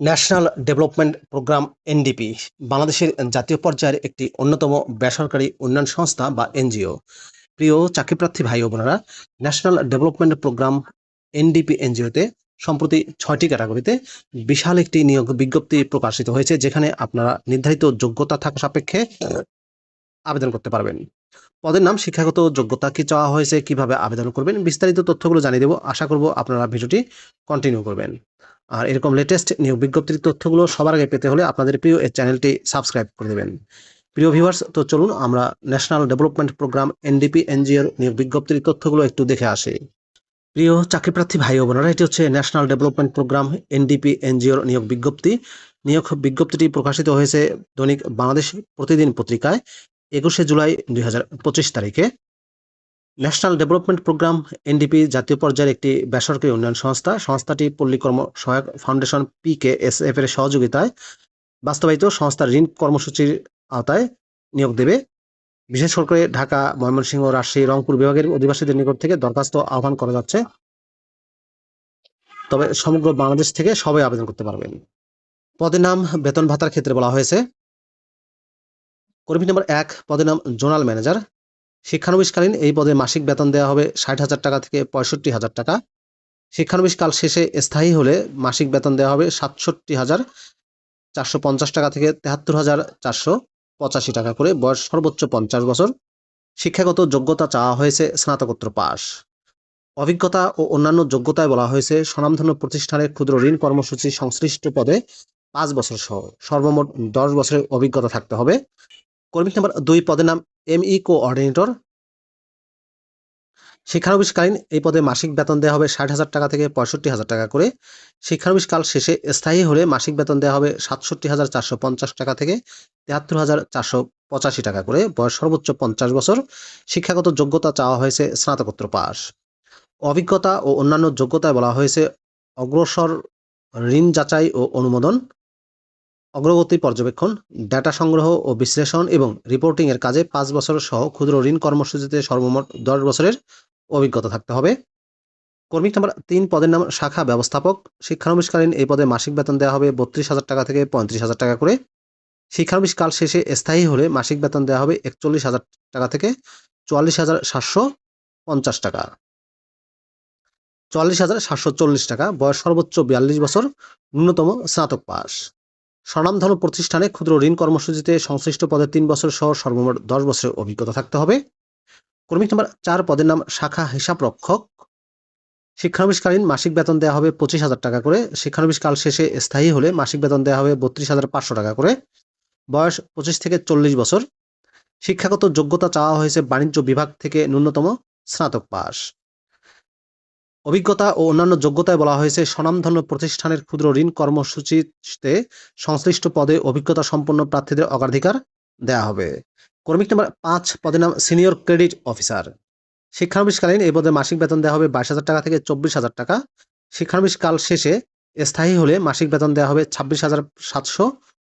National development programme, NDP, বাংলাদেশের জাতীয় পর্যায়ের একটি অন্যতম বেসরকারি উন্নয়ন সংস্থা বা এনজিও। প্রিয় চাকরিপ্রার্থী ভাই ও বোনেরা, ন্যাশনাল ডেভেলপমেন্ট প্রোগ্রাম, এনডিপি এনজিওতে সম্প্রতি ছয়টি ক্যাটাগরিতে বিশাল একটি নিয়োগ বিজ্ঞপ্তি প্রকাশিত হয়েছে, যেখানে আপনারা নির্ধারিত যোগ্যতা থাকা সাপেক্ষে আবেদন করতে পারবেন। পদের নাম, শিক্ষাগত যোগ্যতা কি চাওয়া হয়েছে, কীভাবে আবেদন করবেন, বিস্তারিত তথ্যগুলো জানিয়ে দেবো। আশা করব আপনারা ভিডিওটি কন্টিনিউ করবেন। আর এরকম লেটেস্ট নিয়োগ বিজ্ঞপ্তির তথ্যগুলো সবার আগে পেতে হলে আপনাদের প্রিয় এই চ্যানেলটি সাবস্ক্রাইব করে দেবেন। প্রিয় ভিউয়ার্স তো চলুন আমরা ন্যাশনাল ডেভেলপমেন্ট প্রোগ্রাম এনডিপি এনজিওর নিয়োগ বিজ্ঞপ্তির তথ্যগুলো একটু দেখে আসি। প্রিয় চাকরিপ্রার্থী ভাই বোনেরা, এটি হচ্ছে ন্যাশনাল ডেভেলপমেন্ট প্রোগ্রাম এনডিপি এনজিওর নিয়োগ বিজ্ঞপ্তি। নিয়োগ বিজ্ঞপ্তিটি প্রকাশিত হয়েছে দৈনিক বাংলাদেশ প্রতিদিন পত্রিকায়, একুশে জুলাই দুই হাজার পঁচিশ তারিখে। ন্যাশনাল ডেভেলপমেন্ট প্রোগ্রাম, এনডিপি, জাতীয় পর্যায়ের একটি বেসরকারি উন্নয়ন সংস্থা। সংস্থাটি পল্লীকর্ম সহায়ক ফাউন্ডেশন পিকে এস এফ এর সহযোগিতায় বাস্তবায়িত সংস্থার ঋণ কর্মসূচির আওতায় নিয়োগ দেবে। বিশেষ করে ঢাকা, ময়মনসিংহ, রাজশাহী, রংপুর বিভাগের অধিবাসীদের নিকট থেকে দরখাস্ত আহ্বান করা যাচ্ছে। তবে সমগ্র বাংলাদেশ থেকে সবাই আবেদন করতে পারবেন। পদের নাম বেতন ভাতার ক্ষেত্রে বলা হয়েছে। কর্মী নম্বর এক, পদের নাম জোনাল ম্যানেজার। শিক্ষানবিশকালীন এই পদে মাসিক বেতন দেওয়া হবে ষাট হাজার টাকা থেকে পঁয়ষট্টি হাজার টাকা। শিক্ষানবিশ কাল শেষে স্থায়ী হলে মাসিক বেতন দেওয়া হবে সাতষট্টি হাজার চারশো পঞ্চাশ টাকা থেকে তেহাত্তর হাজার চারশো পঁচাশি টাকা করে। বয়স সর্বোচ্চ পঞ্চাশ বছর। শিক্ষাগত যোগ্যতা চাওয়া হয়েছে স্নাতকোত্তর পাস অভিজ্ঞতা ও অন্যান্য যোগ্যতায় বলা হয়েছে স্বনামধন্য প্রতিষ্ঠানের ক্ষুদ্র ঋণ কর্মসূচি সংশ্লিষ্ট পদে পাঁচ বছর সহ সর্বমোট দশ বছরের অভিজ্ঞতা থাকতে হবে। কর্মী নাম্বার দুই পদের নাম এমই কোঅর্ডিনেটর শিক্ষানবিশকালীন এই পদে মাসিক বেতন দেওয়া হবে ষাট হাজার টাকা থেকে পঁয়ষট্টি হাজার টাকা করে। শিক্ষানবিশ কাল শেষে স্থায়ী হলে মাসিক বেতন দেওয়া হবে সাতষট্টি হাজার চারশো পঞ্চাশ টাকা থেকে তিয়াত্তর হাজার চারশো পঁচাশি টাকা করে। বয়স সর্বোচ্চ পঞ্চাশ বছর। শিক্ষাগত যোগ্যতা চাওয়া হয়েছে স্নাতকোত্তর পাস অভিজ্ঞতা ও অন্যান্য যোগ্যতায় বলা হয়েছে অগ্রসর, ঋণ যাচাই ও অনুমোদন। অগ্রগতি পর্যবেক্ষণ, ডেটা সংগ্রহ ও বিশ্লেষণ এবং রিপোর্টিং এর কাজে পাঁচ বছর সহ ক্ষুদ্র ঋণ কর্মসূচিতে সর্বমোট দশ বছরের অভিজ্ঞতা থাকতে হবে। কর্মী নাম্বার তিন পদের নাম শাখা ব্যবস্থাপক। শিক্ষানবিশকালীন এই পদে মাসিক বেতন দেওয়া হবে বত্রিশ হাজার টাকা থেকে পঁয়ত্রিশ হাজার টাকা করে। শিক্ষানবিশ কাল শেষে স্থায়ী হলে মাসিক বেতন দেওয়া হবে একচল্লিশ হাজার টাকা থেকে চুয়াল্লিশ হাজার সাতশো পঞ্চাশ টাকা। চুয়াল্লিশ হাজার সাতশো চল্লিশ টাকা, বয়স সর্বোচ্চ বিয়াল্লিশ বছর, ন্যূনতম স্নাতক পাস। স্বনামধন্য প্রতিষ্ঠানে ক্ষুদ্র ঋণ কর্মসূচিতে সংশ্লিষ্ট পদে তিন বছর সহ সর্বমোট দশ বছরের অভিজ্ঞতা থাকতে হবে। কর্মী নাম্বার চার পদের নাম শাখা হিসাব রক্ষক। শিক্ষানবিশকালীন মাসিক বেতন দেওয়া হবে পঁচিশ হাজার টাকা করে। শিক্ষানবিশ কাল শেষে স্থায়ী হলে মাসিক বেতন দেওয়া হবে বত্রিশ হাজার পাঁচশো টাকা করে। বয়স পঁচিশ থেকে চল্লিশ বছর। শিক্ষাগত যোগ্যতা চাওয়া হয়েছে বাণিজ্য বিভাগ থেকে ন্যূনতম স্নাতক পাস অভিজ্ঞতা ও অন্যান্য যোগ্যতায় বলা হয়েছে, স্বনামধন্য প্রতিষ্ঠানের ক্ষুদ্র ঋণ কর্মসূচিতে সংশ্লিষ্ট পদে অভিজ্ঞতা সম্পন্ন প্রার্থীদের অগ্রাধিকার দেওয়া হবে। কর্মিক নম্বর পাঁচ, পদের নাম সিনিয়র ক্রেডিট অফিসার। শিক্ষানবিশকালীন এই পদে মাসিক বেতন দেওয়া হবে বাইশ হাজার টাকা থেকে চব্বিশ হাজার টাকা। শিক্ষানবিশ কাল শেষে স্থায়ী হলে মাসিক বেতন দেওয়া হবে ছাব্বিশ হাজার সাতশো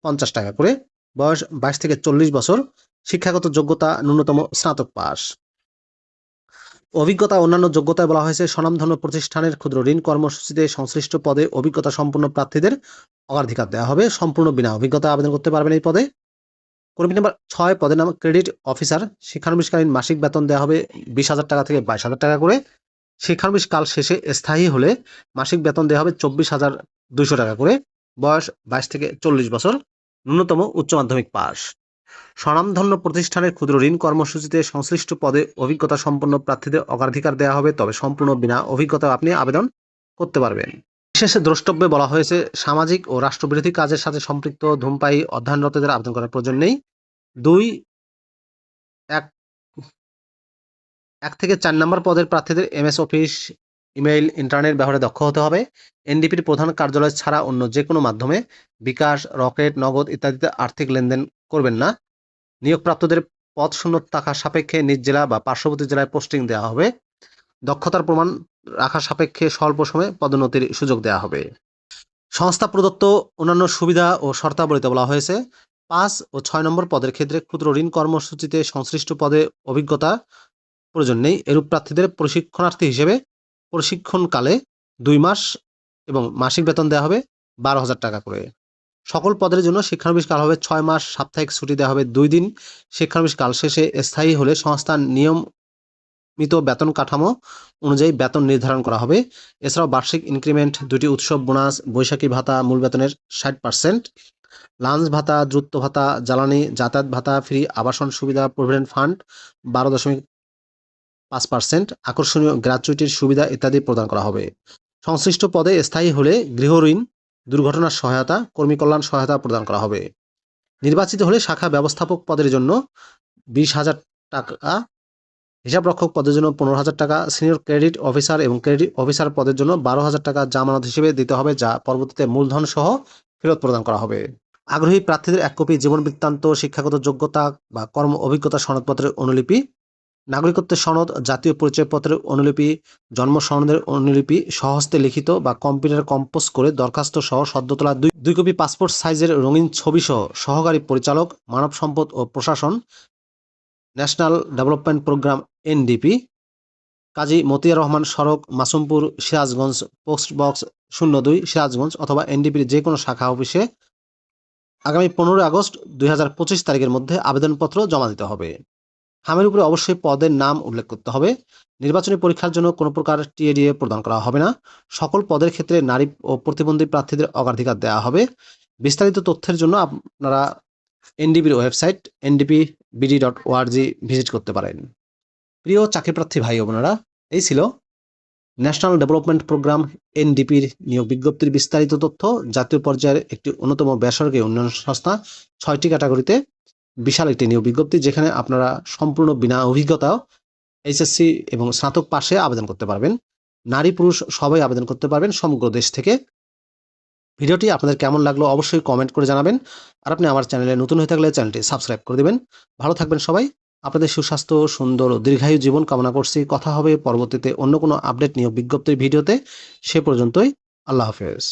পঞ্চাশ টাকা করে। বয়স বাইশ থেকে চল্লিশ বছর। শিক্ষাগত যোগ্যতা ন্যূনতম স্নাতক পাস অভিজ্ঞতা, অন্যান্য যোগ্যতায় বলা হয়েছে স্বনামধন্য প্রতিষ্ঠানের ক্ষুদ্র ঋণ কর্মসূচিতে সংশ্লিষ্ট পদে অভিজ্ঞতা সম্পন্ন প্রার্থীদের অগ্রাধিকার দেওয়া হবে সম্পূর্ণ বিনা। অভিজ্ঞতা আবেদন করতে পারবেন এই পদে। কর্মী নাম্বার ছয় পদের নাম ক্রেডিট অফিসার। শিক্ষানবিশকালীন মাসিক বেতন দেওয়া হবে বিশ হাজার টাকা থেকে বাইশ হাজার টাকা করে। শিক্ষানবিশ কাল শেষে স্থায়ী হলে মাসিক বেতন দেওয়া হবে চব্বিশ হাজার দুইশো টাকা করে। বয়স বাইশ থেকে চল্লিশ বছর। ন্যূনতম উচ্চ মাধ্যমিক পাস স্বনামধন্য প্রতিষ্ঠানের ক্ষুদ্র ঋণ কর্মসূচিতে সংশ্লিষ্ট পদে অভিজ্ঞতা সম্পন্ন প্রার্থীদের অগ্রাধিকার দেওয়া হবে, তবে সম্পূর্ণ বিনা অভিজ্ঞতা আপনি আবেদন করতে পারবেন। বিশেষে দ্রষ্টব্যে বলা হয়েছে, সামাজিক ও রাষ্ট্রবিরোধী কাজের সাথে সম্পৃক্ত ধূমপায়ী অধ্যয়নরতদের আবেদন করার প্রয়োজন নেই। দুই, এক এক থেকে চার নম্বর পদের প্রার্থীদের এমএস অফিস, ইমেইল, ইন্টারনেট ব্যবহারে দক্ষ হতে হবে। এনডিপির প্রধান কার্যালয় ছাড়া অন্য যে কোনো মাধ্যমে বিকাশ, রকেট, নগদ ইত্যাদিতে আর্থিক লেনদেন করবেন না। নিয়োগপ্রাপ্তদের পদ শূন্য টাকা সাপেক্ষে নিজ জেলা বা পার্শ্ববর্তী জেলায় পোস্টিং দেওয়া হবে। দক্ষতার প্রমাণ রাখার সাপেক্ষে স্বল্প সময়ে পদোন্নতির সুযোগ দেওয়া হবে। সংস্থা প্রদত্ত অন্যান্য সুবিধা ও শর্তাবলীতে বলা হয়েছে, পাঁচ ও ছয় নম্বর পদের ক্ষেত্রে ক্ষুদ্র ঋণ কর্মসূচিতে সংশ্লিষ্ট পদে অভিজ্ঞতা প্রয়োজন নেই। এরূপ প্রার্থীদের প্রশিক্ষণার্থী হিসেবে প্রশিক্ষণকালে দুই মাস এবং মাসিক বেতন দেওয়া হবে বারো হাজার টাকা করে। সকল পদের জন্য শিক্ষানবিশকাল হবে ছয় মাস, সাপ্তাহিক ছুটি দেওয়া হবে দুই দিন। শিক্ষানবিশকাল শেষে স্থায়ী হলে সংস্থার নিয়মিত বেতন কাঠামো অনুযায়ী বেতন নির্ধারণ করা হবে। এছাড়াও বার্ষিক ইনক্রিমেন্ট, দুটি উৎসব, বোনাস, বৈশাখী ভাতা মূল বেতনের ষাট পার্সেন্ট লাঞ্চ ভাতা, দ্রুত ভাতা, জ্বালানি, যাতায়াত ভাতা, ফ্রি আবাসন সুবিধা, প্রভিডেন্ট ফান্ড বারো দশমিক পাঁচ পার্সেন্ট আকর্ষণীয় গ্র্যাচুইটির সুবিধা ইত্যাদি প্রদান করা হবে। সংশ্লিষ্ট পদে স্থায়ী হলে গৃহঋণ দুর্ঘটনার সহায়তা, কর্মী কল্যাণ সহায়তা প্রদান করা হবে। নির্বাচিত হলে শাখা ব্যবস্থাপক পদের জন্য বিশ হাজার টাকা হিসাবরক্ষক পদের জন্য পনেরো হাজার টাকা, সিনিয়র ক্রেডিট অফিসার এবং ক্রেডিট অফিসার পদের জন্য বারো হাজার টাকা জামানত হিসেবে দিতে হবে, যা পরবর্তীতে মূলধন সহ ফেরত প্রদান করা হবে। আগ্রহী প্রার্থীদের এক কপি জীবন বৃত্তান্ত, শিক্ষাগত যোগ্যতা বা কর্ম অভিজ্ঞতা সনদপত্রের অনুলিপি নাগরিকত্বের সনদ, জাতীয় পরিচয়পত্রের অনুলিপি জন্ম সনদের অনুলিপি, সহস্তে লিখিত বা কম্পিউটার কম্পোজ করে দরখাস্ত সহ সদ্য তোলা দুই দুই কপি পাসপোর্ট সাইজের রঙিন ছবি সহ সহকারী পরিচালক, মানব সম্পদ ও প্রশাসন, national development programme NDP, Kazi Motia Rahman সড়ক, মাসুমপুর, সিরাজগঞ্জ পোস্ট বক্স শূন্য দুই, সিরাজগঞ্জ অথবা এনডিপির যে কোনো শাখা অফিসে আগামী পনেরোই আগস্ট দুই হাজার পঁচিশ তারিখের মধ্যে আবেদনপত্র জমা দিতে হবে। খামের উপরে অবশ্যই পদের নাম উল্লেখ করতে হবে। নির্বাচনী পরীক্ষার জন্য কোনো প্রকার টিএডিএ প্রদান করা হবে না। সকল পদের ক্ষেত্রে নারী ও প্রতিবন্ধী প্রার্থীদের অগ্রাধিকার দেওয়া হবে। বিস্তারিত তথ্যের জন্য আপনারা এনডিপির website NDP BD dot ORG visit করতে পারেন। প্রিয় চাকরিপ্রার্থী ভাই ও বোনেরা, এই ছিল ন্যাশনাল ডেভেলপমেন্ট প্রোগ্রাম এনডিপির নিয়োগ বিজ্ঞপ্তির বিস্তারিত তথ্য। জাতীয় পর্যায়ের একটি অন্যতম বেসরকারি উন্নয়ন সংস্থা ছয়টি ক্যাটাগরিতে বিশাল একটি নিয়োগ বিজ্ঞপ্তি যেখানে আপনারা সম্পূর্ণ বিনা অভিজ্ঞতাও এইচএসসি এবং স্নাতক পাশে আবেদন করতে পারবেন। নারী পুরুষ সবাই আবেদন করতে পারবেন সমগ্র দেশ থেকে। ভিডিওটি আপনাদের কেমন লাগল অবশ্যই কমেন্ট করে জানাবেন। আর আপনি আমার চ্যানেলে নতুন হয়ে থাকলে চ্যানেলটি সাবস্ক্রাইব করে দেবেন। ভালো থাকবেন সবাই। আপনাদের সুস্বাস্থ্য, সুন্দর ও দীর্ঘায়ু জীবন কামনা করছি। কথা হবে পরবর্তীতে অন্য কোনো আপডেট নিয়োগ বিজ্ঞপ্তির ভিডিওতে। সে পর্যন্তই। আল্লাহ হাফেজ।